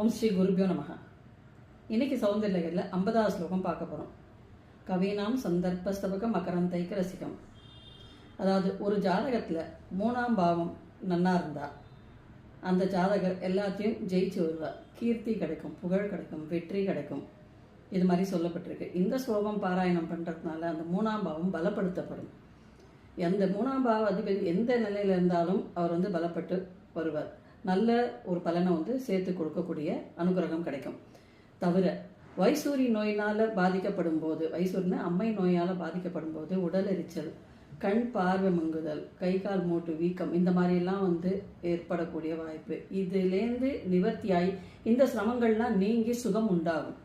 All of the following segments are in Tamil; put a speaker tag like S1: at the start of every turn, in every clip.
S1: ஓம் ஸ்ரீ குருபியோ நமக இன்னைக்கு சௌந்தர்யகரில் ஐம்பதாவது ஸ்லோகம் பார்க்க போகிறோம் கவீனாம் சந்தர்ப்பஸ்தபக மகரந்தைக்க ரசிகம். அதாவது ஒரு ஜாதகத்தில் மூணாம் பாவம் நன்னா இருந்தா அந்த ஜாதகர் எல்லாத்தையும் ஜெயிச்சு வருவார். கீர்த்தி கிடைக்கும் புகழ் கிடைக்கும் வெற்றி கிடைக்கும். இது மாதிரி சொல்லப்பட்டிருக்கு. இந்த ஸ்லோகம் பாராயணம் பண்ணுறதுனால அந்த மூணாம் பாவம் பலப்படுத்தப்படும். எந்த மூணாம் பாவ அதிபதி எந்த நிலையில் இருந்தாலும் அவர் வந்து பலப்பட்டு வருவார். நல்ல ஒரு பலனை வந்து சேர்த்து கொடுக்கக்கூடிய அனுகிரகம் கிடைக்கும். தவிர வைசூரி நோயினால் பாதிக்கப்படும் போது வைசூரின அம்மை நோயால் பாதிக்கப்படும் போது உடல் எரிச்சல் கண் பார்வை மங்குதல் கை கால் மூட்டு வீக்கம் இந்த மாதிரிலாம் வந்து ஏற்படக்கூடிய வாய்ப்பு. இதுலேருந்து நிவர்த்தியாகி இந்த சிரமங்கள்லாம் நீங்கி சுகம் உண்டாகும்.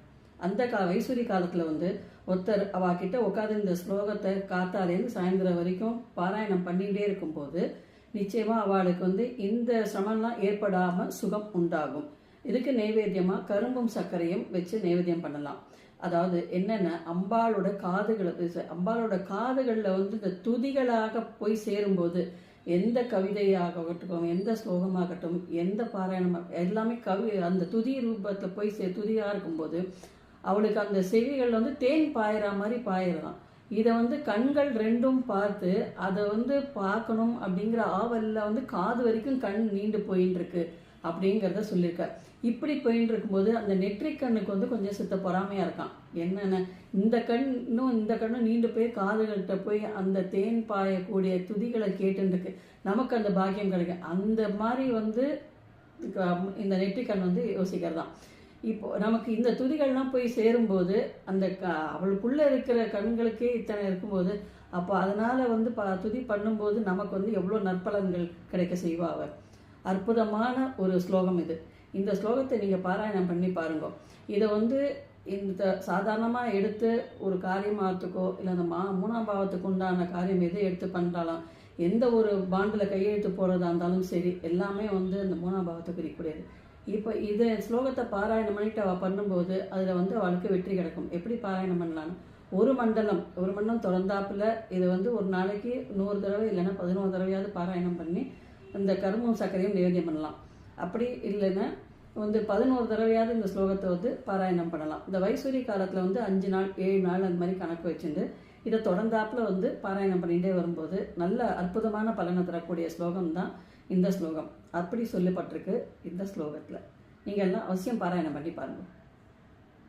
S1: அந்த கா வைசூரி காலத்தில் வந்து ஒருத்தர் அவகிட்ட உட்காந்து இந்த ஸ்லோகத்தை காத்தாலேருந்து சாயந்தரம் வரைக்கும் பாராயணம் பண்ணிகிட்டே இருக்கும்போது நிச்சயமா அவளுக்கு வந்து இந்த சிரமம்லாம் ஏற்படாம சுகம் உண்டாகும். இதுக்கு நைவேத்தியமா கரும்பும் சர்க்கரையும் வச்சு நைவேத்தியம் பண்ணலாம். அதாவது என்னென்ன அம்பாளோட காதுகளை அம்பாளோட காதுகளில் வந்து இந்த துதிகளாக போய் சேரும்போது எந்த கவிதையாகட்டும் எந்த ஸ்லோகமாகட்டும் எந்த பாராயணமாக எல்லாமே கவி அந்த துதி ரூபத்தில் போய் சே துதியாக இருக்கும்போது அவளுக்கு அந்த செவிகள் வந்து தேன் பாயிற மாதிரி பாயிடலாம் இதை வந்து கண்கள் ரெண்டும் பார்த்து அதை வந்து பார்க்கணும் அப்படிங்கிற ஆவலில் வந்து காது வரைக்கும் கண் நீண்டு போயின்னு இருக்கு அப்படிங்கிறத சொல்லியிருக்கார். இப்படி போயின்னு இருக்கும்போது அந்த நெற்றிக் கண்ணுக்கு வந்து கொஞ்சம் சித்த பொறாமையாக இருக்கான். என்னென்ன? இந்த கண்ணும் இந்த கண்ணும் நீண்டு போய் காதுகள்கிட்ட போய் அந்த தேன் பாயக்கூடிய துதிகளை கேட்டுருக்கு நமக்கு அந்த பாக்கியம் கிடைக்கும். அந்த மாதிரி வந்து இந்த நெற்றிக்கண் வந்து யோசிக்கிறதான் இப்போ நமக்கு இந்த துதிகள்லாம் போய் சேரும்போது அந்த க அவளுக்குள்ளே இருக்கிற கண்களுக்கே இத்தனை இருக்கும்போது அப்போ அதனால் வந்து ப துதி பண்ணும்போது நமக்கு வந்து எவ்வளோ நற்பலன்கள் கிடைக்க செய்வாவ அற்புதமான ஒரு ஸ்லோகம் இது. இந்த ஸ்லோகத்தை நீங்கள் பாராயணம் பண்ணி பாருங்க. இதை வந்து இந்த சாதாரணமாக எடுத்து ஒரு காரியமாகத்துக்கோ இல்லை அந்த மா மூணாம் பாவத்துக்கு உண்டான காரியம் எதை எடுத்து பண்ணுறாலும் எந்த ஒரு பாண்டில் கையெழுத்து போகிறதா இருந்தாலும் சரி எல்லாமே வந்து அந்த மூணாம் பாவத்தை குறிக்கூடியது இப்போ இது ஸ்லோகத்தை பாராயணம் பண்ணிட்டு அவள் பண்ணும்போது அதில் வந்து அவளுக்கு வெற்றி கிடைக்கும். எப்படி பாராயணம் பண்ணலான்னு ஒரு மண்டலம் ஒரு மண்டலம் திறந்தாப்புல இதை வந்து ஒரு நாளைக்கு நூறு தடவை இல்லைன்னா பதினோரு தடவையாவது பாராயணம் பண்ணி இந்த கரும்பும் சர்க்கரையும் நிவேதியம் பண்ணலாம். அப்படி இல்லைன்னா வந்து பதினோரு தடவையாவது இந்த ஸ்லோகத்தை வந்து பாராயணம் பண்ணலாம். இந்த வைசூரி காலத்தில் வந்து அஞ்சு நாள் ஏழு நாள் அந்த மாதிரி கணக்கு வச்சுட்டு இதை தொடர்ந்தாப்புல வந்து பாராயணம் பண்ணிகிட்டே வரும்போது நல்ல அற்புதமான பலனை தரக்கூடிய ஸ்லோகம் தான் இந்த ஸ்லோகம். அப்படி சொல்லப்பட்டிருக்கு இந்த ஸ்லோகத்தில். நீங்கள் எல்லாம் அவசியம் பாராயணம் பண்ணி பாருங்கள்